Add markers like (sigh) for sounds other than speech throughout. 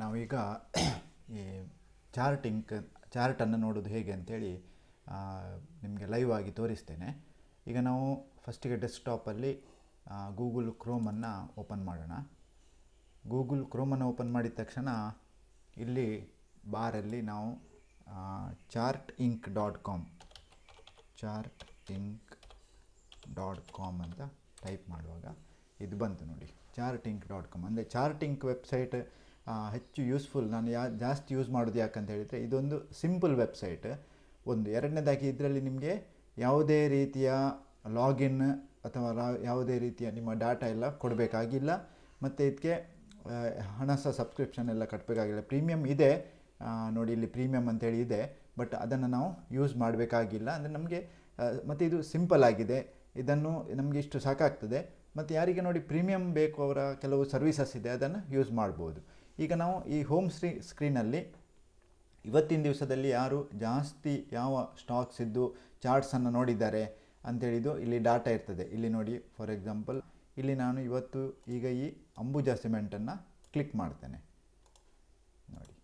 ನಾವೀಗ, ಈ ಚಾರ್ಟಿಂಕ್ ಚಾರ್ಟನ್ನು ನೋಡೋದು ಹೇಗೆ ಅಂಥೇಳಿ ನಿಮಗೆ ಲೈವ್ ಆಗಿ ತೋರಿಸ್ತೇನೆ. ಈಗ ನಾವು ಫಸ್ಟಿಗೆ ಡೆಸ್ಕ್ಟಾಪಲ್ಲಿ ಗೂಗಲ್ ಕ್ರೋಮನ್ನು ಓಪನ್ ಮಾಡೋಣ. ಗೂಗಲ್ ಕ್ರೋಮನ್ನು ಓಪನ್ ಮಾಡಿದ ತಕ್ಷಣ, ಇಲ್ಲಿ ಬಾರಲ್ಲಿ ನಾವು chart ink dot com chart ink dot com ಅಂತ ಟೈಪ್ ಮಾಡುವಾಗ ಇದು ಬಂತು ನೋಡಿ. Chart ink dot com. ಅಂದರೆ ಚಾರ್ಟ್ ಇಂಕ್ ವೆಬ್ಸೈಟ್ ಹೆಚ್ಚು ಯೂಸ್ಫುಲ್ ನಾನು ಯಾ, ಜಾಸ್ತಿ ಯೂಸ್ ಮಾಡೋದು ಯಾಕಂತ ಹೇಳಿದರೆ, ಇದೊಂದು ಸಿಂಪಲ್ ವೆಬ್ಸೈಟ್ ಒಂದು ಎರಡನೇದಾಗಿ ಇದರಲ್ಲಿ ನಿಮಗೆ ಯಾವುದೇ ರೀತಿಯ ಲಾಗಿನ್ ಅಥವಾ ಯಾವುದೇ ರೀತಿಯ ನಿಮ್ಮ ಡಾಟಾ ಎಲ್ಲ ಕೊಡಬೇಕಾಗಿಲ್ಲ. ಮತ್ತು ಇದಕ್ಕೆ ಹಣ ಸಹ ಸಬ್ಸ್ಕ್ರಿಪ್ಷನ್ ಎಲ್ಲ ಕಟ್ಟಬೇಕಾಗಿಲ್ಲ ಪ್ರೀಮಿಯಮ್ ಇದೆ. ನೋಡಿ ಇಲ್ಲಿ ಪ್ರೀಮಿಯಮ್ ಅಂತೇಳಿ ಇದೆ. ಬಟ್ ಅದನ್ನು ನಾವು ಯೂಸ್ ಮಾಡಬೇಕಾಗಿಲ್ಲ. ಅಂದರೆ ನಮಗೆ ಮತ್ತು ಇದು ಸಿಂಪಲ್ ಆಗಿದೆ. ಇದನ್ನು ನಮಗೆ ಇಷ್ಟು ಸಾಕಾಗ್ತದೆ. ಮತ್ತು ಯಾರಿಗೆ ನೋಡಿ ಪ್ರೀಮಿಯಮ್ ಬೇಕು ಅವರ ಕೆಲವು ಸರ್ವಿಸಸ್ ಇದೆ, ಅದನ್ನು ಯೂಸ್ ಮಾಡ್ಬೋದು. ಈಗ ನಾವು ಈ ಹೋಮ್ ಸ್ಕ್ರೀ ಸ್ಕ್ರೀನಲ್ಲಿ ಇವತ್ತಿನ ದಿವಸದಲ್ಲಿ ಯಾರು ಜಾಸ್ತಿ ಯಾವ ಸ್ಟಾಕ್ಸ್ ಇದ್ದು ಚಾರ್ಟ್ಸನ್ನು ನೋಡಿದ್ದಾರೆ ಅಂತೇಳಿದು ಇಲ್ಲಿ ಡಾಟಾ ಇರ್ತದೆ. ಇಲ್ಲಿ ನೋಡಿ ಫಾರ್ ಎಕ್ಸಾಂಪಲ್ ಇಲ್ಲಿ ನಾನು ಇವತ್ತು ಈಗ ಈ ಅಂಬುಜಾ ಸಿಮೆಂಟನ್ನು ಕ್ಲಿಕ್ ಮಾಡ್ತೇನೆ. ನೋಡಿ.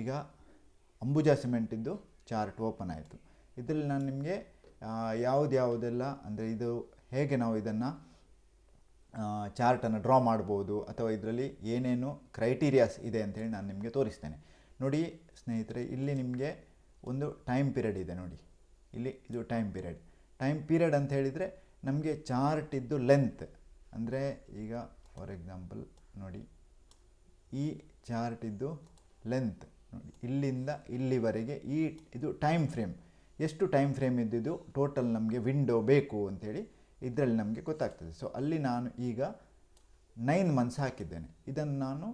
ಈಗ ಅಂಬುಜಾ ಸಿಮೆಂಟಿದ್ದು ಚಾರ್ಟ್ ಓಪನ್ ಆಯಿತು. ಇದರಲ್ಲಿ ನಾನು ನಿಮಗೆ ಯಾವುದ್ಯಾವುದೆಲ್ಲ, ಅಂದರೆ ಇದು ಹೇಗೆ ನಾವು ಇದನ್ನು ಚಾರ್ಟನ್ನು ಡ್ರಾ ಮಾಡ್ಬೋದು ಅಥವಾ ಇದರಲ್ಲಿ ಏನೇನು ಕ್ರೈಟೀರಿಯಾಸ್ ಇದೆ ಅಂತೇಳಿ ನಾನು ನಿಮಗೆ ತೋರಿಸ್ತೇನೆ. ನೋಡಿ ಸ್ನೇಹಿತರೆ, ಇಲ್ಲಿ ನಿಮಗೆ ಒಂದು ಟೈಮ್ ಪೀರಿಯಡ್ ಇದೆ ನೋಡಿ. ಇಲ್ಲಿ ಇದು ಟೈಮ್ ಪೀರಿಯಡ್ ಟೈಮ್ ಪೀರಿಯಡ್ ಅಂತ ಹೇಳಿದರೆ ನಮಗೆ ಚಾರ್ಟ್ ಇದ್ದು ಲೆಂತ್ ಅಂದರೆ ಈಗ ಫಾರ್ ಎಕ್ಸಾಂಪಲ್ ನೋಡಿ, ಈ ಚಾರ್ಟ್ ಇದ್ದು ಲೆಂತ್ ನೋಡಿ, ಇಲ್ಲಿಂದ ಇಲ್ಲಿವರೆಗೆ ಈ ಇದು ಟೈಮ್ ಫ್ರೇಮ್ ಎಷ್ಟು ಟೈಮ್ ಫ್ರೇಮ್ ಇದ್ದಿದ್ದು? ಟೋಟಲ್ ನಮಗೆ ವಿಂಡೋ ಬೇಕು ಅಂತೇಳಿ ಇದರಲ್ಲಿ ನಮಗೆ ಗೊತ್ತಾಗ್ತದೆ. ಸೊ ಅಲ್ಲಿ ನಾನು ಈಗ ನೈನ್ ಮಂತ್ಸ್ ಹಾಕಿದ್ದೇನೆ. ಇದನ್ನು ನಾನು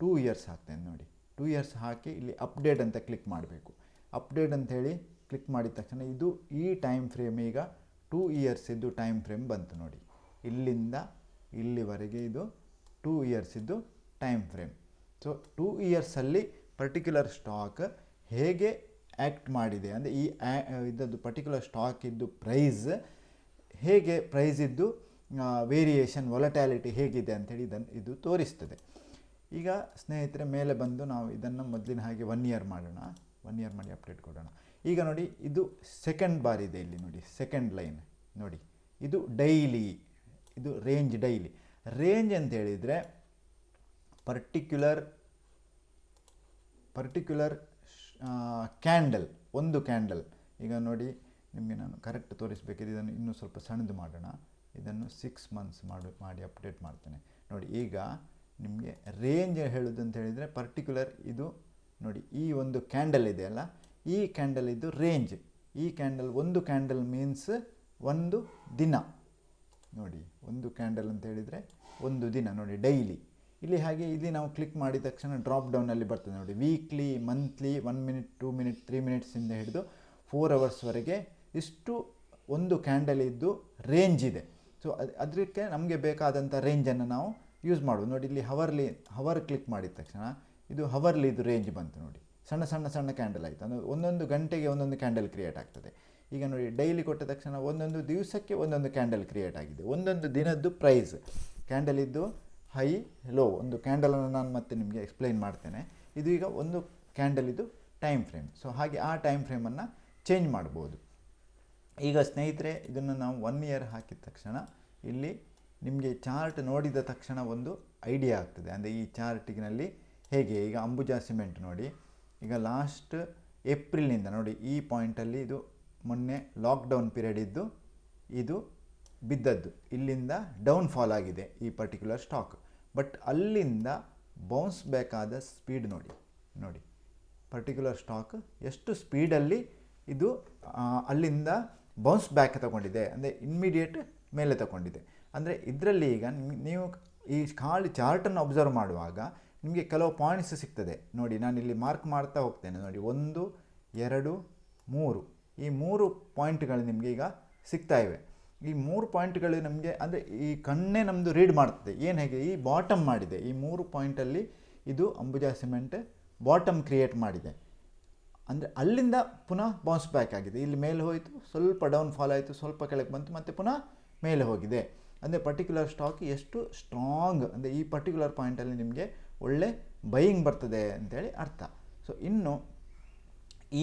ಟೂ ಇಯರ್ಸ್ ಹಾಕ್ತೇನೆ ನೋಡಿ. ಟೂ ಇಯರ್ಸ್ ಹಾಕಿ ಇಲ್ಲಿ ಅಪ್ಡೇಟ್ ಅಂತ ಕ್ಲಿಕ್ ಮಾಡಬೇಕು. ಅಪ್ಡೇಟ್ ಅಂಥೇಳಿ ಕ್ಲಿಕ್ ಮಾಡಿದ ತಕ್ಷಣ ಇದು ಈ ಟೈಮ್ ಫ್ರೇಮ್ ಈಗ ಟೂ ಇಯರ್ಸ್ ಇದ್ದು ಟೈಮ್ ಫ್ರೇಮ್ ಬಂತು ನೋಡಿ. ಇಲ್ಲಿಂದ ಇಲ್ಲಿವರೆಗೆ ಇದು ಟೂ ಇಯರ್ಸ್ ಇದ್ದು ಟೈಮ್ ಫ್ರೇಮ್ ಸೊ ಟೂ ಇಯರ್ಸಲ್ಲಿ ಪರ್ಟಿಕ್ಯುಲರ್ ಸ್ಟಾಕ್ ಹೇಗೆ ಆ್ಯಕ್ಟ್ ಮಾಡಿದೆ? ಅಂದರೆ ಈ ಇದ್ದದ್ದು ಪರ್ಟಿಕ್ಯುಲರ್ ಸ್ಟಾಕ್ ಇದ್ದು ಪ್ರೈಸ್ ಹೇಗೆ ಪ್ರೈಸಿದ್ದು ವೇರಿಯೇಷನ್ ವೊಲಟ್ಯಾಲಿಟಿ ಹೇಗಿದೆ ಅಂಥೇಳಿ ಇದನ್ನು ಇದು ತೋರಿಸ್ತದೆ. ಈಗ ಸ್ನೇಹಿತರೆ, ಮೇಲೆ ಬಂದು ನಾವು ಇದನ್ನು ಮೊದಲಿನ ಹಾಗೆ ಒನ್ ಇಯರ್ ಮಾಡೋಣ. ಒನ್ ಇಯರ್ ಮಾಡಿ ಅಪ್ಡೇಟ್ ಕೊಡೋಣ. ಈಗ ನೋಡಿ, ಇದು ಸೆಕೆಂಡ್ ಬಾರ್ ಇದೆ ಇಲ್ಲಿ ನೋಡಿ. ಸೆಕೆಂಡ್ ಲೈನ್ ನೋಡಿ. ಇದು ಡೈಲಿ ಇದು ರೇಂಜ್ ಡೈಲಿ ರೇಂಜ್ ಅಂತ ಹೇಳಿದರೆ ಪರ್ಟಿಕ್ಯುಲರ್ ಪರ್ಟಿಕ್ಯುಲರ್ ಕ್ಯಾಂಡಲ್ ಒಂದು ಕ್ಯಾಂಡಲ್ ಈಗ ನೋಡಿ ನಿಮಗೆ ನಾನು ಕರೆಕ್ಟ್ ತೋರಿಸಬೇಕಿದೆ ಇದನ್ನು ಇನ್ನೂ ಸ್ವಲ್ಪ ಸಣ್ಣದು ಮಾಡೋಣ. ಇದನ್ನು ಸಿಕ್ಸ್ ಮಂತ್ಸ್ ಮಾಡು, ಮಾಡಿ ಅಪ್ಡೇಟ್ ಮಾಡ್ತೇನೆ. ನೋಡಿ, ಈಗ ನಿಮಗೆ ರೇಂಜ್ ಹೇಳೋದು ಅಂತ ಹೇಳಿದರೆ ಪರ್ಟಿಕ್ಯುಲರ್ ಇದು ನೋಡಿ, ಈ ಒಂದು ಕ್ಯಾಂಡಲ್ ಇದೆಯಲ್ಲ ಈ ಕ್ಯಾಂಡಲ್ ಇದು ರೇಂಜ್ ಈ ಕ್ಯಾಂಡಲ್ ಒಂದು ಕ್ಯಾಂಡಲ್ ಮೀನ್ಸ್ ಒಂದು ದಿನ. ನೋಡಿ, ಒಂದು ಕ್ಯಾಂಡಲ್ ಅಂತ ಹೇಳಿದರೆ ಒಂದು ದಿನ, ನೋಡಿ ಡೈಲಿ ಇಲ್ಲಿ ಹಾಗೆ, ಇಲ್ಲಿ ನಾವು ಕ್ಲಿಕ್ ಮಾಡಿದ ತಕ್ಷಣ ಡ್ರಾಪ್ ಡೌನಲ್ಲಿ ಬರ್ತದೆ. ನೋಡಿ weekly monthly one minute two minute three ಮಿನಿಟ್ಸಿಂದ ಹಿಡಿದು ಫೋರ್ ಅವರ್ಸ್ವರೆಗೆ ಇಷ್ಟು ಒಂದು ಕ್ಯಾಂಡಲ್ ಇದ್ದು ರೇಂಜ್ ಇದೆ. ಸೊ ಅದು ಅದಕ್ಕೆ ನಮಗೆ ಬೇಕಾದಂಥ ರೇಂಜನ್ನು ನಾವು ಯೂಸ್ ಮಾಡೋದು. ನೋಡಿ, ಇಲ್ಲಿ ಹವರ್ಲಿ ಹವರ್ ಕ್ಲಿಕ್ ಮಾಡಿದ ತಕ್ಷಣ ಇದು ಹವರ್ಲಿ ಇದು ರೇಂಜ್ ಬಂತು ನೋಡಿ. ಸಣ್ಣ ಸಣ್ಣ ಸಣ್ಣ ಕ್ಯಾಂಡಲ್ ಆಯಿತು. ಅಂದರೆ ಒಂದೊಂದು ಗಂಟೆಗೆ ಒಂದೊಂದು ಕ್ಯಾಂಡಲ್ ಕ್ರಿಯೇಟ್ ಆಗ್ತದೆ. ಈಗ ನೋಡಿ ಡೈಲಿ ಕೊಟ್ಟ ತಕ್ಷಣ ಒಂದೊಂದು ದಿವಸಕ್ಕೆ ಒಂದೊಂದು ಕ್ಯಾಂಡಲ್ ಕ್ರಿಯೇಟ್ ಆಗಿದೆ. ಒಂದೊಂದು ದಿನದ್ದು ಪ್ರೈಸ್ ಕ್ಯಾಂಡಲ್ ಇದ್ದು ಹೈ ಲೋ ಒಂದು ಕ್ಯಾಂಡಲನ್ನು ನಾನು ಮತ್ತೆ ನಿಮಗೆ ಎಕ್ಸ್ಪ್ಲೈನ್ ಮಾಡ್ತೇನೆ. ಇದು ಈಗ ಒಂದು ಕ್ಯಾಂಡಲ್ ಇದು ಟೈಮ್ ಫ್ರೇಮ್ ಸೊ ಹಾಗೆ ಆ ಟೈಮ್ ಫ್ರೇಮನ್ನು ಚೇಂಜ್ ಮಾಡ್ಬೋದು. ಈಗ ಸ್ನೇಹಿತರೆ, ಇದನ್ನು ನಾವು ಒನ್ ಇಯರ್ ಹಾಕಿದ ತಕ್ಷಣ ಇಲ್ಲಿ ನಿಮಗೆ ಚಾರ್ಟ್ ನೋಡಿದ ತಕ್ಷಣ ಒಂದು ಐಡಿಯಾ ಆಗ್ತದೆ. ಅಂದರೆ ಈ ಚಾರ್ಟಿನಲ್ಲಿ ಹೇಗೆ? ಈಗ ಅಂಬುಜಾ ಸಿಮೆಂಟ್ ನೋಡಿ. ಈಗ ಲಾಸ್ಟ್ ಏಪ್ರಿಲ್ನಿಂದ ನೋಡಿ, ಈ ಪಾಯಿಂಟಲ್ಲಿ ಇದು ಮೊನ್ನೆ ಲಾಕ್ಡೌನ್ ಪೀರಿಯಡ್ ಇದ್ದು, ಇದು ಬಿದ್ದದ್ದು. ಇಲ್ಲಿಂದ ಡೌನ್ ಫಾಲ್ ಆಗಿದೆ ಈ ಪರ್ಟಿಕ್ಯುಲರ್ ಸ್ಟಾಕ್ ಬಟ್ ಅಲ್ಲಿಂದ ಬೌನ್ಸ್ ಬೇಕಾದ ಸ್ಪೀಡ್ ನೋಡಿ ನೋಡಿ. ಪರ್ಟಿಕ್ಯುಲರ್ ಸ್ಟಾಕ್ ಎಷ್ಟು ಸ್ಪೀಡಲ್ಲಿ ಇದು ಅಲ್ಲಿಂದ ಬೌನ್ಸ್ ಬ್ಯಾಕ್ ತಗೊಂಡಿದೆ, ಅಂದರೆ ಇಮ್ಮಿಡಿಯೇಟ್ ಮೇಲೆ ತಗೊಂಡಿದೆ. ಅಂದರೆ ಇದರಲ್ಲಿ ಈಗ ನೀವು ಈ ಖಾಲಿ ಚಾರ್ಟನ್ನು ಅಬ್ಸರ್ವ್ ಮಾಡುವಾಗ ನಿಮಗೆ ಕೆಲವು ಪಾಯಿಂಟ್ಸ್ ಸಿಗ್ತದೆ. ನೋಡಿ, ನಾನು ಇಲ್ಲಿ ಮಾರ್ಕ್ ಮಾಡ್ತಾ ಹೋಗ್ತೇನೆ. ನೋಡಿ, ಒಂದು, ಎರಡು, ಮೂರು. ಈ ಮೂರು ಪಾಯಿಂಟ್ಗಳು ನಿಮಗೆ ಈಗ ಸಿಗ್ತಾ ಇವೆ. ಈ ಮೂರು ಪಾಯಿಂಟ್ಗಳು ನಮಗೆ, ಅಂದರೆ ಈ ಕಣ್ಣೇ ನಮ್ಮದು ರೀಡ್ ಮಾಡ್ತದೆ. ಏನು ಹೇಗೆ? ಈ ಬಾಟಮ್ ಮಾಡಿದೆ. ಈ ಮೂರು ಪಾಯಿಂಟಲ್ಲಿ ಇದು ಅಂಬುಜಾ ಸಿಮೆಂಟ್ ಬಾಟಮ್ ಕ್ರಿಯೇಟ್ ಮಾಡಿದೆ. ಅಂದರೆ ಅಲ್ಲಿಂದ ಪುನಃ ಬೌನ್ಸ್ ಬ್ಯಾಕ್ ಆಗಿದೆ. ಇಲ್ಲಿ ಮೇಲೆ ಹೋಯಿತು, ಸ್ವಲ್ಪ ಡೌನ್ ಫಾಲ್ ಆಯಿತು, ಸ್ವಲ್ಪ ಕೆಳಗೆ ಬಂತು, ಮತ್ತು ಪುನಃ ಮೇಲೆ ಹೋಗಿದೆ. ಅಂದರೆ ಪರ್ಟಿಕ್ಯುಲರ್ ಸ್ಟಾಕ್ ಎಷ್ಟು ಸ್ಟ್ರಾಂಗ್ ಅಂದರೆ ಈ ಪರ್ಟಿಕ್ಯುಲರ್ ಪಾಯಿಂಟಲ್ಲಿ ನಿಮಗೆ ಒಳ್ಳೆ ಬೈಯಿಂಗ್ ಬರ್ತದೆ ಅಂತೇಳಿ ಅರ್ಥ. ಸೊ ಇನ್ನು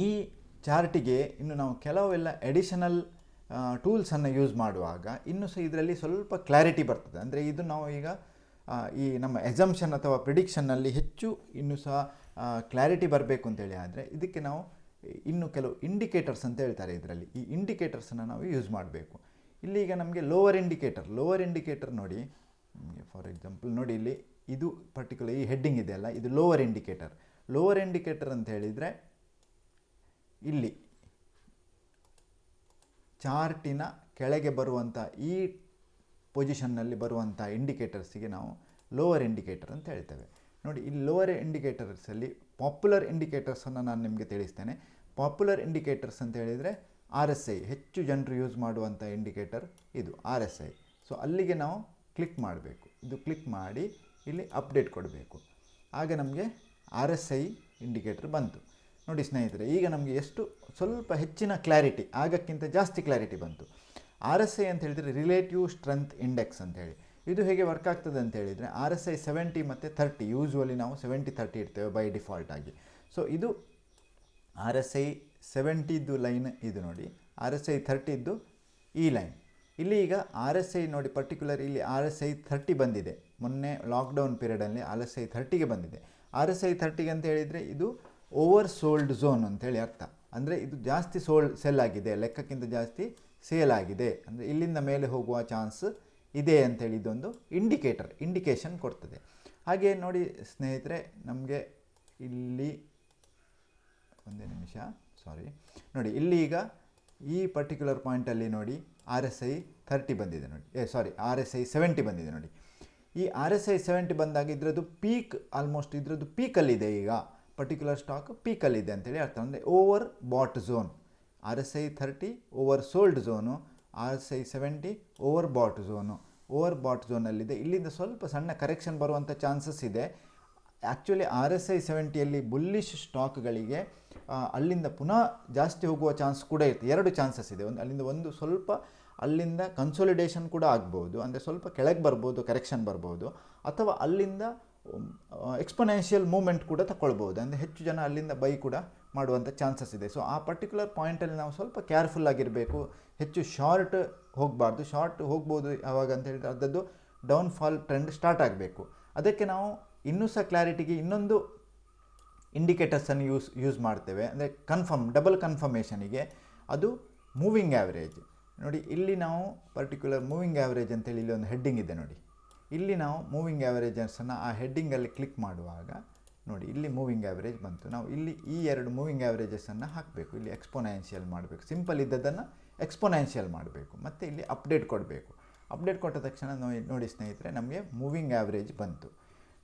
ಈ ಚಾರ್ಟಿಗೆ ಇನ್ನು ನಾವು ಕೆಲವೆಲ್ಲ ಎಡಿಷನಲ್ ಟೂಲ್ಸನ್ನು ಯೂಸ್ ಮಾಡುವಾಗ, ಇನ್ನು ಸಹ ಇದರಲ್ಲಿ ಸ್ವಲ್ಪ ಕ್ಲಾರಿಟಿ ಬರ್ತದೆ. ಅಂದರೆ ಇದು ನಾವು ಈಗ ಈ ನಮ್ಮ ಎಕ್ಸಮ್ಷನ್ ಅಥವಾ ಪ್ರಿಡಿಕ್ಷನ್ನಲ್ಲಿ ಹೆಚ್ಚು ಇನ್ನೂ ಸಹ ಕ್ಲಾರಿಟಿ ಬರಬೇಕು ಅಂತೇಳಿ ಆದರೆ ಇದಕ್ಕೆ ನಾವು ಇನ್ನು ಕೆಲವು ಇಂಡಿಕೇಟರ್ಸ್ ಅಂತ ಹೇಳ್ತಾರೆ ಇದರಲ್ಲಿ. ಈ ಇಂಡಿಕೇಟರ್ಸನ್ನು ನಾವು ಯೂಸ್ ಮಾಡಬೇಕು. ಇಲ್ಲಿ ಈಗ ನಮಗೆ ಲೋವರ್ ಇಂಡಿಕೇಟರ್ ಲೋವರ್ ಇಂಡಿಕೇಟರ್ ನೋಡಿ ಫಾರ್ ಎಕ್ಸಾಂಪಲ್ ನೋಡಿ ಇಲ್ಲಿ ಇದು ಪರ್ಟಿಕ್ಯುಲರ್ ಈ ಹೆಡ್ಡಿಂಗ್ ಇದೆಯಲ್ಲ ಇದು ಲೋವರ್ ಇಂಡಿಕೇಟರ್ ಲೋವರ್ ಇಂಡಿಕೇಟರ್ ಅಂತ ಹೇಳಿದರೆ ಇಲ್ಲಿ ಚಾರ್ಟಿನ ಕೆಳಗೆ ಬರುವಂಥ ಈ ಪೊಸಿಷನ್ನಲ್ಲಿ ಬರುವಂಥ ಇಂಡಿಕೇಟರ್ಸಿಗೆ ನಾವು ಲೋವರ್ ಇಂಡಿಕೇಟರ್ ಅಂತ ಹೇಳ್ತೇವೆ. ನೋಡಿ, ಈ ಲೋವರ್ ಇಂಡಿಕೇಟರ್ಸಲ್ಲಿ ಪಾಪ್ಯುಲರ್ ಇಂಡಿಕೇಟರ್ಸನ್ನು ನಾನು ನಿಮಗೆ ತಿಳಿಸ್ತೇನೆ. ಪಾಪ್ಯುಲರ್ ಇಂಡಿಕೇಟರ್ಸ್ ಅಂತ ಹೇಳಿದರೆ ಆರ್ ಎಸ್ ಐ ಹೆಚ್ಚು ಜನರು ಯೂಸ್ ಮಾಡುವಂಥ ಇಂಡಿಕೇಟರ್ ಇದು ಆರ್ ಎಸ್ ಐ ಸೊ ಅಲ್ಲಿಗೆ ನಾವು ಕ್ಲಿಕ್ ಮಾಡಬೇಕು. ಇದು ಕ್ಲಿಕ್ ಮಾಡಿ ಇಲ್ಲಿ ಅಪ್ಡೇಟ್ ಕೊಡಬೇಕು. ಆಗ ನಮಗೆ ಆರ್ ಎಸ್ ಐ ಇಂಡಿಕೇಟರ್ ಬಂತು. ನೋಡಿ ಸ್ನೇಹಿತರೆ, ಈಗ ನಮಗೆ ಎಷ್ಟು ಸ್ವಲ್ಪ ಹೆಚ್ಚಿನ ಕ್ಲಾರಿಟಿ ಆಗಕ್ಕಿಂತ ಜಾಸ್ತಿ ಕ್ಲಾರಿಟಿ ಬಂತು. ಆರ್ ಎಸ್ ಐ ಅಂತ ಹೇಳಿದರೆ ರಿಲೇಟಿವ್ ಸ್ಟ್ರೆಂತ್ ಇಂಡೆಕ್ಸ್ ಅಂತ ಹೇಳಿ. ಇದು ಹೇಗೆ ವರ್ಕ್ ಆಗ್ತದೆ ಅಂತ ಹೇಳಿದರೆ ಆರ್ ಎಸ್ ಐ ಸೆವೆಂಟಿ ಮತ್ತು ಥರ್ಟಿ ಯೂಶ್ವಲಿ ನಾವು ಸೆವೆಂಟಿ ಥರ್ಟಿ ಇರ್ತೇವೆ ಬೈ ಡಿಫಾಲ್ಟ್ ಆಗಿ. ಸೊ ಇದು ಆರ್ ಎಸ್ ಐ ಸೆವೆಂಟಿದ್ದು ಲೈನ್ ಇದು ನೋಡಿ. ಆರ್ ಎಸ್ ಐ ಥರ್ಟಿದ್ದು ಈ ಲೈನ್ ಇಲ್ಲಿ ಈಗ ಆರ್ ಎಸ್ ಐ ನೋಡಿ ಪರ್ಟಿಕ್ಯುಲರ್ ಇಲ್ಲಿ ಆರ್ ಎಸ್ ಐ ಥರ್ಟಿ ಬಂದಿದೆ. ಮೊನ್ನೆ ಲಾಕ್ಡೌನ್ ಪೀರಿಯಡಲ್ಲಿ ಆರ್ ಎಸ್ ಐ ಥರ್ಟಿಗೆ ಬಂದಿದೆ. ಆರ್ ಎಸ್ ಐ ಥರ್ಟಿಗೆ ಅಂತ ಹೇಳಿದರೆ ಇದು ಓವರ್ ಸೋಲ್ಡ್ ಝೋನ್ ಅಂತೇಳಿ ಅರ್ಥ. ಅಂದರೆ ಇದು ಜಾಸ್ತಿ ಸೋಲ್ಡ್ ಸೆಲ್ ಆಗಿದೆ. ಲೆಕ್ಕಕ್ಕಿಂತ ಜಾಸ್ತಿ ಸೇಲ್ ಆಗಿದೆ ಅಂದರೆ ಇಲ್ಲಿಂದ ಮೇಲೆ ಹೋಗುವ ಚಾನ್ಸ್ ಇದೆ ಅಂತೇಳಿ ಇದೊಂದು ಇಂಡಿಕೇಟರ್ ಇಂಡಿಕೇಶನ್ ಕೊಡ್ತದೆ. ಹಾಗೆ ನೋಡಿ ಸ್ನೇಹಿತರೆ, ನಮಗೆ ಇಲ್ಲಿ ಒಂದೇ ನಿಮಿಷ ಸಾರಿ ನೋಡಿ, ಇಲ್ಲಿ ಈಗ ಈ ಪರ್ಟಿಕ್ಯುಲರ್ ಪಾಯಿಂಟಲ್ಲಿ ನೋಡಿ ಆರ್ ಎಸ್ ಐ ಥರ್ಟಿ ಬಂದಿದೆ ನೋಡಿ. ಏ sorry R S I seventy ಬಂದಿದೆ ನೋಡಿ. ಈ ಆರ್ ಎಸ್ ಐ ಸೆವೆಂಟಿ ಬಂದಾಗ ಇದರದ್ದು ಪೀಕ್ ಆಲ್ಮೋಸ್ಟ್ ಇದರದ್ದು ಪೀಕಲ್ಲಿದೆ ಈಗ. ಪರ್ಟಿಕ್ಯುಲರ್ ಸ್ಟಾಕ್ ಪೀಕಲ್ಲಿದೆ ಅಂತೇಳಿ ಅರ್ಥ. ಅಂದರೆ overbought zone R S I thirty oversold zone R S I seventy overbought zone overbought ಝೋನಲ್ಲಿದೆ ಇಲ್ಲಿಂದ ಸ್ವಲ್ಪ ಸಣ್ಣ ಕರೆಕ್ಷನ್ ಬರುವಂಥ ಚಾನ್ಸಸ್ ಇದೆ. ಆ್ಯಕ್ಚುಲಿ ಆರ್ ಎಸ್ ಐ ಸೆವೆಂಟಿಯಲ್ಲಿ ಬುಲ್ಲಿಶ್ ಸ್ಟಾಕ್ಗಳಿಗೆ ಅಲ್ಲಿಂದ ಪುನಃ ಜಾಸ್ತಿ ಹೋಗುವ ಚಾನ್ಸ್ ಕೂಡ ಇರುತ್ತೆ ಎರಡು ಚಾನ್ಸಸ್ ಇದೆ. ಒಂದು, ಅಲ್ಲಿಂದ ಒಂದು ಸ್ವಲ್ಪ ಅಲ್ಲಿಂದ ಕನ್ಸೋಲಿಡೇಷನ್ ಕೂಡ ಆಗ್ಬೋದು ಅಂದರೆ ಸ್ವಲ್ಪ ಕೆಳಗೆ ಬರ್ಬೋದು ಕರೆಕ್ಷನ್ ಬರ್ಬೋದು. ಅಥವಾ ಅಲ್ಲಿಂದ ಎಕ್ಸ್ಪೊನೆನ್ಷಿಯಲ್ ಮೂಮೆಂಟ್ ಕೂಡ ತಗೊಳ್ಬೋದು ಅಂದರೆ ಹೆಚ್ಚು ಜನ ಅಲ್ಲಿಂದ ಬೈ ಕೂಡ ಮಾಡುವಂಥ ಚಾನ್ಸಸ್ ಇದೆ. ಸೊ ಆ ಪರ್ಟಿಕ್ಯುಲರ್ ಪಾಯಿಂಟಲ್ಲಿ ನಾವು ಸ್ವಲ್ಪ ಕೇರ್ಫುಲ್ ಆಗಿರಬೇಕು. ಹೆಚ್ಚು ಶಾರ್ಟ್ ಹೋಗಬಾರ್ದು. ಶಾರ್ಟ್ ಹೋಗ್ಬೋದು ಯಾವಾಗ ಅಂತ ಹೇಳಿದ್ರೆ ಅದರದ್ದು ಡೌನ್ಫಾಲ್ ಟ್ರೆಂಡ್ ಸ್ಟಾರ್ಟ್ ಆಗಬೇಕು. ಅದಕ್ಕೆ ನಾವು ಇನ್ನೂ ಸಹ ಕ್ಲಾರಿಟಿಗೆ ಇನ್ನೊಂದು ಇಂಡಿಕೇಟರ್ಸನ್ನು ಯೂಸ್ ಯೂಸ್ ಮಾಡ್ತೇವೆ. ಅಂದರೆ ಕನ್ಫರ್ಮ್ ಡಬಲ್ ಕನ್ಫರ್ಮೇಷನಿಗೆ ಅದು ಮೂವಿಂಗ್ ಆ್ಯಾವ್ರೇಜ್ ನೋಡಿ, ಇಲ್ಲಿ ನಾವು ಪರ್ಟಿಕ್ಯುಲರ್ ಮೂವಿಂಗ್ ಆ್ಯಾವ್ರೇಜ್ ಅಂತೇಳಿ ಇಲ್ಲಿ ಒಂದು ಹೆಡ್ಡಿಂಗ್ ಇದೆ ನೋಡಿ. ಇಲ್ಲಿ ನಾವು ಮೂವಿಂಗ್ ಆ್ಯಾವ್ರೇಜಸನ್ನು ಆ ಹೆಡ್ಡಿಂಗಲ್ಲಿ ಕ್ಲಿಕ್ ಮಾಡುವಾಗ, ನೋಡಿ ಇಲ್ಲಿ ಮೂವಿಂಗ್ ಆ್ಯಾವರೇಜ್ ಬಂತು. ನಾವು ಇಲ್ಲಿ ಈ ಎರಡು ಮೂವಿಂಗ್ ಆ್ಯಾವರೇಜಸ್ಸನ್ನು ಹಾಕಬೇಕು. ಇಲ್ಲಿ ಎಕ್ಸ್ಪೊನೆನ್ಷಿಯಲ್ ಮಾಡಬೇಕು. ಸಿಂಪಲ್ ಇದ್ದದನ್ನು ಎಕ್ಸ್ಪೊನೆನ್ಷಿಯಲ್ ಮಾಡಬೇಕು. ಮತ್ತು ಇಲ್ಲಿ ಅಪ್ಡೇಟ್ ಕೊಡಬೇಕು. ಅಪ್ಡೇಟ್ ಕೊಟ್ಟ ತಕ್ಷಣ ನೋಡಿ ನೋಡಿ ಸ್ನೇಹಿತರೆ, ನಮಗೆ ಮೂವಿಂಗ್ ಆ್ಯಾವರೇಜ್ ಬಂತು.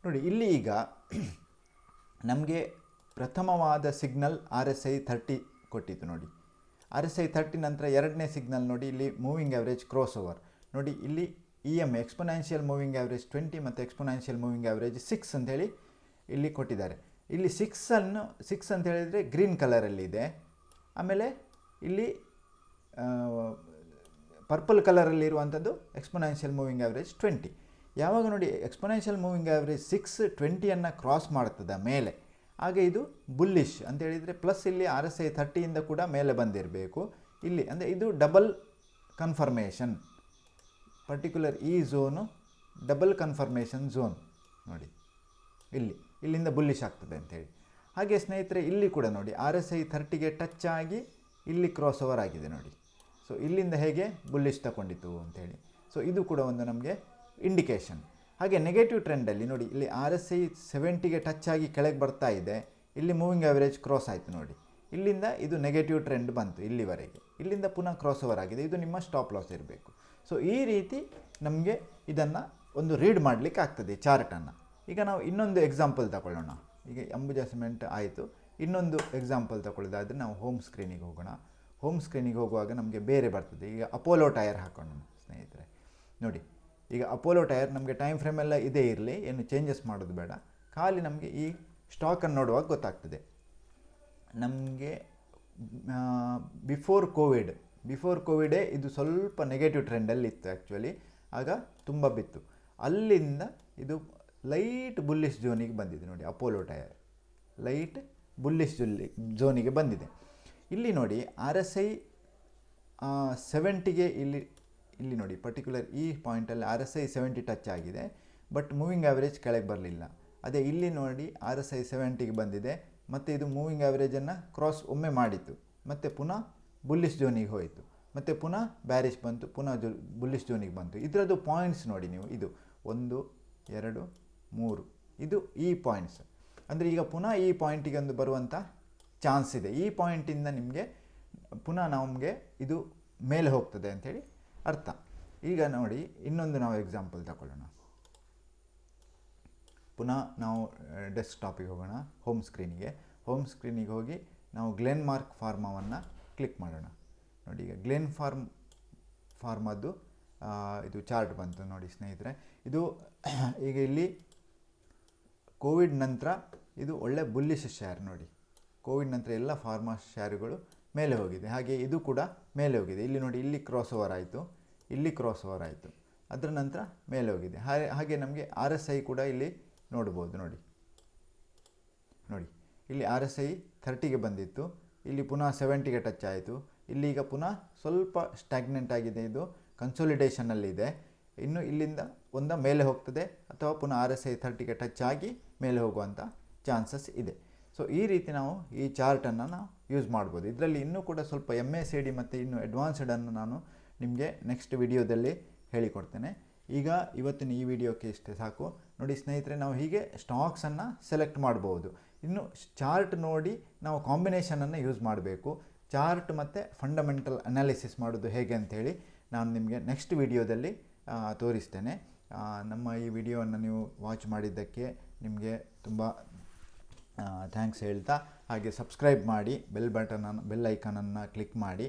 ನೋಡಿ, ಇಲ್ಲಿ ಈಗ (clears throat) ನಮಗೆ ಪ್ರಥಮವಾದ signal R S I thirty ಕೊಟ್ಟಿತ್ತು ನೋಡಿ. ಆರ್ ಎಸ್ ಐ ಥರ್ಟಿ ನಂತರ ಎರಡನೇ ಸಿಗ್ನಲ್ ನೋಡಿ, ಇಲ್ಲಿ ಮೂವಿಂಗ್ ಆ್ಯಾವರೇಜ್ ಕ್ರಾಸ್ ಓವರ್ ನೋಡಿ, ಇಲ್ಲಿ E M exponential moving average twenty ಮತ್ತು ಎಕ್ಸ್ಪೊನೆನ್ಷಿಯಲ್ ಮೂವಿಂಗ್ ಆ್ಯಾವ್ರೇಜ್ ಸಿಕ್ಸ್ ಅಂತೇಳಿ ಇಲ್ಲಿ ಕೊಟ್ಟಿದ್ದಾರೆ. ಇಲ್ಲಿ ಸಿಕ್ಸನ್ನು ಸಿಕ್ಸ್ ಅಂತ ಹೇಳಿದರೆ ಗ್ರೀನ್ ಕಲರಲ್ಲಿ ಇದೆ. ಆಮೇಲೆ ಇಲ್ಲಿ ಪರ್ಪಲ್ ಕಲರಲ್ಲಿರುವಂಥದ್ದು ಎಕ್ಸ್ಪೊನೆನ್ಷಿಯಲ್ ಮೂವಿಂಗ್ ಆ್ಯಾವ್ರೇಜ್ ಟ್ವೆಂಟಿ ಯಾವಾಗ ನೋಡಿ ಎಕ್ಸ್ಪೊನೆನ್ಷಿಯಲ್ ಮೂವಿಂಗ್ ಆ್ಯಾವ್ರೇಜ್ ಸಿಕ್ಸ್ ಟ್ವೆಂಟಿಯನ್ನು ಕ್ರಾಸ್ ಮಾಡ್ತದೆ ಮೇಲೆ ಹಾಗೆ ಇದು ಬುಲ್ಲಿಶ್ ಅಂತ ಹೇಳಿದರೆ ಪ್ಲಸ್ ಇಲ್ಲಿ ಆರ್ ಎಸ್ ಐ ಥರ್ಟಿಯಿಂದ ಕೂಡ ಮೇಲೆ ಬಂದಿರಬೇಕು. ಇಲ್ಲಿ ಅಂದರೆ ಇದು ಡಬಲ್ ಕನ್ಫರ್ಮೇಷನ್ ಪರ್ಟಿಕ್ಯುಲರ್ ಈ ಝೋನು ಡಬಲ್ ಕನ್ಫರ್ಮೇಷನ್ ಝೋನ್ ನೋಡಿ, ಇಲ್ಲಿ, ಇಲ್ಲಿಂದ ಬುಲ್ಲಿಶ್ ಆಗ್ತದೆ ಅಂತೇಳಿ ಹಾಗೆ ಸ್ನೇಹಿತರೆ, ಇಲ್ಲಿ ಕೂಡ ನೋಡಿ ಆರ್ ಎಸ್ ಐ ಥರ್ಟಿಗೆ ಟಚ್ ಆಗಿ ಇಲ್ಲಿ ಕ್ರಾಸ್ ಓವರ್ ಆಗಿದೆ ನೋಡಿ. ಸೊ ಇಲ್ಲಿಂದ ಹೇಗೆ ಬುಲ್ಲಿಶ್ ತಗೊಂಡಿತು ಅಂತೇಳಿ ಸೊ ಇದು ಕೂಡ ಒಂದು ನಮಗೆ ಇಂಡಿಕೇಷನ್ ಹಾಗೆ ನೆಗೆಟಿವ್ ಟ್ರೆಂಡಲ್ಲಿ ನೋಡಿ, ಇಲ್ಲಿ ಆರ್ ಎಸ್ ಐ ಸೆವೆಂಟಿಗೆ ಟಚ್ ಆಗಿ ಕೆಳಗೆ ಬರ್ತಾ ಇದೆ. ಇಲ್ಲಿ ಮೂವಿಂಗ್ ಆವರೇಜ್ ಕ್ರಾಸ್ ಆಯಿತು ನೋಡಿ. ಇಲ್ಲಿಂದ ಇದು ನೆಗೆಟಿವ್ ಟ್ರೆಂಡ್ ಬಂತು ಇಲ್ಲಿವರೆಗೆ. ಇಲ್ಲಿಂದ ಪುನಃ ಕ್ರಾಸ್ ಓವರ್ ಆಗಿದೆ. ಇದು ನಿಮ್ಮ ಸ್ಟಾಪ್ ಲಾಸ್ ಇರಬೇಕು. ಸೊ ಈ ರೀತಿ ನಮಗೆ ಇದನ್ನು ಒಂದು ರೀಡ್ ಮಾಡಲಿಕ್ಕೆ ಆಗ್ತದೆ ಚಾರ್ಟನ್ನು ಈಗ ನಾವು ಇನ್ನೊಂದು ಎಕ್ಸಾಂಪಲ್ ತಗೊಳ್ಳೋಣ. ಈಗ ಅಂಬುಜಾ ಸಿಮೆಂಟ್ ಆಯಿತು. ಇನ್ನೊಂದು ಎಕ್ಸಾಂಪಲ್ ತಗೊಳ್ಳೋದಾದರೆ ನಾವು ಹೋಮ್ ಸ್ಕ್ರೀನಿಗೆ ಹೋಗೋಣ. ಹೋಮ್ ಸ್ಕ್ರೀನಿಗೆ ಹೋಗುವಾಗ ನಮಗೆ ಬೇರೆ ಬರ್ತದೆ. ಈಗ ಅಪೋಲೋ ಟೈರ್ ಹಾಕೋಣ ಸ್ನೇಹಿತರೆ. ನೋಡಿ, ಈಗ ಅಪೋಲೋ ಟೈರ್ ನಮಗೆ ಟೈಮ್ ಫ್ರೇಮ್ ಎಲ್ಲ ಇದೇ ಇರಲಿ. ಏನು ಚೇಂಜಸ್ ಮಾಡೋದು ಬೇಡ. ಖಾಲಿ ನಮಗೆ ಈ ಸ್ಟಾಕನ್ನು ನೋಡುವಾಗ ಗೊತ್ತಾಗ್ತದೆ. ನಮಗೆ ಬಿಫೋರ್ ಕೋವಿಡ್ ಬಿಫೋರ್ ಕೋವಿಡೇ ಇದು ಸ್ವಲ್ಪ ನೆಗೆಟಿವ್ ಟ್ರೆಂಡಲ್ಲಿ ಇತ್ತು ಆ್ಯಕ್ಚುಲಿ ಆಗ ತುಂಬ ಬಿತ್ತು. ಅಲ್ಲಿಂದ ಇದು ಲೈಟ್ ಬುಲ್ಲಿಶ್ ಜೋನಿಗೆ ಬಂದಿದೆ ನೋಡಿ ಅಪೋಲೋ ಟಯರ್ ಲೈಟ್ ಬುಲ್ಲಿಶ್ ಜುಲ್ಲಿ ಝೋನಿಗೆ ಬಂದಿದೆ. ಇಲ್ಲಿ ನೋಡಿ ಆರ್ ಎಸ್ ಐ ಸೆವೆಂಟಿಗೆ ಇಲ್ಲಿ ಇಲ್ಲಿ ನೋಡಿ ಪರ್ಟಿಕ್ಯುಲರ್ ಈ ಪಾಯಿಂಟಲ್ಲಿ R S I seventy touch ಆಗಿದೆ ಬಟ್ ಮೂವಿಂಗ್ ಆ್ಯಾವ್ರೇಜ್ ಕೆಳಗೆ ಬರಲಿಲ್ಲ. ಅದೇ ಇಲ್ಲಿ ನೋಡಿ ಆರ್ ಎಸ್ ಐ ಸೆವೆಂಟಿಗೆ ಬಂದಿದೆ, ಮತ್ತು ಇದು ಮೂವಿಂಗ್ ಆ್ಯಾವ್ರೇಜನ್ನು ಕ್ರಾಸ್ ಒಮ್ಮೆ ಮಾಡಿತ್ತು. ಮತ್ತು ಪುನಃ ಬುಲ್ಲಿಶ್ ಜೋನಿಗೆ ಹೋಯಿತು. ಮತ್ತು ಪುನಃ ಬ್ಯಾರಿಸ್ ಬಂತು, ಪುನಃ ಜೋ ಬುಲ್ಲಿಶ್ ಜೋನಿಗೆ ಬಂತು. ಇದರದ್ದು ಪಾಯಿಂಟ್ಸ್ ನೋಡಿ ನೀವು. ಇದು ಒಂದು, ಎರಡು, ಮೂರು. ಇದು ಈ ಪಾಯಿಂಟ್ಸ್ ಅಂದರೆ ಈಗ ಪುನಃ ಈ ಪಾಯಿಂಟಿಗೆ ಒಂದು ಬರುವಂಥ ಚಾನ್ಸ್ ಇದೆ. ಈ ಪಾಯಿಂಟಿಂದ ನಿಮಗೆ, ಪುನಃ ನಮಗೆ ಇದು ಮೇಲೆ ಹೋಗ್ತದೆ ಅಂಥೇಳಿ ಅರ್ಥ. ಈಗ ನೋಡಿ, ಇನ್ನೊಂದು ನಾವು ಎಕ್ಸಾಂಪಲ್ ತಗೊಳ್ಳೋಣ ಪುನಃ ನಾವು ಡೆಸ್ಕ್ಟಾಪಿಗೆ ಹೋಗೋಣ. ಹೋಮ್ ಸ್ಕ್ರೀನಿಗೆ ಹೋಮ್ ಸ್ಕ್ರೀನಿಗೆ ಹೋಗಿ ನಾವು ಗ್ಲೆನ್ಮಾರ್ಕ್ ಫಾರ್ಮವನ್ನು ಫಾರ್ಮಾವನ್ನು ಕ್ಲಿಕ್ ಮಾಡೋಣ. ನೋಡಿ ಈಗ ಗ್ಲೆನ್ ಫಾರ್ಮ್ ಫಾರ್ಮದ್ದು ಇದು ಚಾರ್ಟ್ ಬಂತು ನೋಡಿ ಸ್ನೇಹಿತರೆ. ಇದು (clears throat) ಈಗ ಇಲ್ಲಿ ಕೋವಿಡ್ ನಂತರ ಇದು ಒಳ್ಳೆ ಬುಲ್ಲಿಶ್ ಶೇರ್ ನೋಡಿ. ಕೋವಿಡ್ ನಂತರ ಎಲ್ಲ ಫಾರ್ಮಾ ಶೇರುಗಳು ಮೇಲೆ ಹೋಗಿದೆ. ಹಾಗೆ ಇದು ಕೂಡ ಮೇಲೆ ಹೋಗಿದೆ. ಇಲ್ಲಿ ನೋಡಿ, ಇಲ್ಲಿ ಕ್ರಾಸ್ ಓವರ್ ಆಯಿತು. ಇಲ್ಲಿ ಕ್ರಾಸ್ ಓವರ್ ಆಯಿತು. ಅದರ ನಂತರ ಮೇಲೆ ಹೋಗಿದೆ. ಹಾಗೆ ಹಾಗೆ ನಮಗೆ ಆರ್ ಎಸ್ ಐ ಕೂಡ ಇಲ್ಲಿ ನೋಡ್ಬೋದು ನೋಡಿ. ನೋಡಿ, ಇಲ್ಲಿ ಆರ್ ಎಸ್ ಐ ಥರ್ಟಿಗೆ ಬಂದಿತ್ತು. ಇಲ್ಲಿ ಪುನಃ ಸೆವೆಂಟಿಗೆ ಟಚ್ ಆಯಿತು. ಇಲ್ಲಿ ಈಗ ಪುನಃ ಸ್ವಲ್ಪ ಸ್ಟ್ಯಾಗ್ನೆಂಟ್ ಆಗಿದೆ ಇದು. ಕನ್ಸೋಲಿಡೇಷನಲ್ಲಿದೆ ಇನ್ನು ಇಲ್ಲಿಂದ ಒಂದ ಮೇಲೆ ಹೋಗ್ತದೆ ಅಥವಾ ಪುನಃ ಆರ್ ಎಸ್ ಐ ಥರ್ಟಿಗೆ ಟಚ್ ಆಗಿ ಮೇಲೆ ಹೋಗುವಂಥ ಚಾನ್ಸಸ್ ಇದೆ. ಸೊ ಈ ರೀತಿ ನಾವು ಈ ಚಾರ್ಟನ್ನು ನಾವು ಯೂಸ್ ಮಾಡ್ಬೋದು. ಇದರಲ್ಲಿ ಇನ್ನೂ ಕೂಡ ಸ್ವಲ್ಪ ಎಂ ಎಸ್ ಸಿ ಡಿ ಮತ್ತು ಇನ್ನು ಅಡ್ವಾನ್ಸ್ಡನ್ನು ನಾನು ನಿಮಗೆ ನೆಕ್ಸ್ಟ್ ವಿಡಿಯೋದಲ್ಲಿ ಹೇಳಿಕೊಡ್ತೇನೆ. ಈಗ ಇವತ್ತಿನ ಈ ವಿಡಿಯೋಕ್ಕೆ ಇಷ್ಟೇ ಸಾಕು. ನೋಡಿ ಸ್ನೇಹಿತರೆ, ನಾವು ಹೀಗೆ ಸ್ಟಾಕ್ಸನ್ನು ಸೆಲೆಕ್ಟ್ ಮಾಡ್ಬೋದು. ಇನ್ನು ಚಾರ್ಟ್ ನೋಡಿ ನಾವು ಕಾಂಬಿನೇಷನನ್ನು ಯೂಸ್ ಮಾಡಬೇಕು. ಚಾರ್ಟ್ ಮತ್ತು ಫಂಡಮೆಂಟಲ್ ಅನಾಲಿಸಿಸ್ ಮಾಡೋದು ಹೇಗೆ ಅಂಥೇಳಿ ನಾನು ನಿಮಗೆ ನೆಕ್ಸ್ಟ್ ವಿಡಿಯೋದಲ್ಲಿ ತೋರಿಸ್ತೇನೆ. ನಮ್ಮ ಈ ವಿಡಿಯೋವನ್ನು ನೀವು ವಾಚ್ ಮಾಡಿದ್ದಕ್ಕೆ ನಿಮಗೆ ತುಂಬ ಥ್ಯಾಂಕ್ಸ್ ಹೇಳ್ತಾ, ಹಾಗೆ ಸಬ್ಸ್ಕ್ರೈಬ್ ಮಾಡಿ ಬೆಲ್ ಬಟನನ್ನು ಬೆಲ್ ಐಕನನ್ನು ಕ್ಲಿಕ್ ಮಾಡಿ.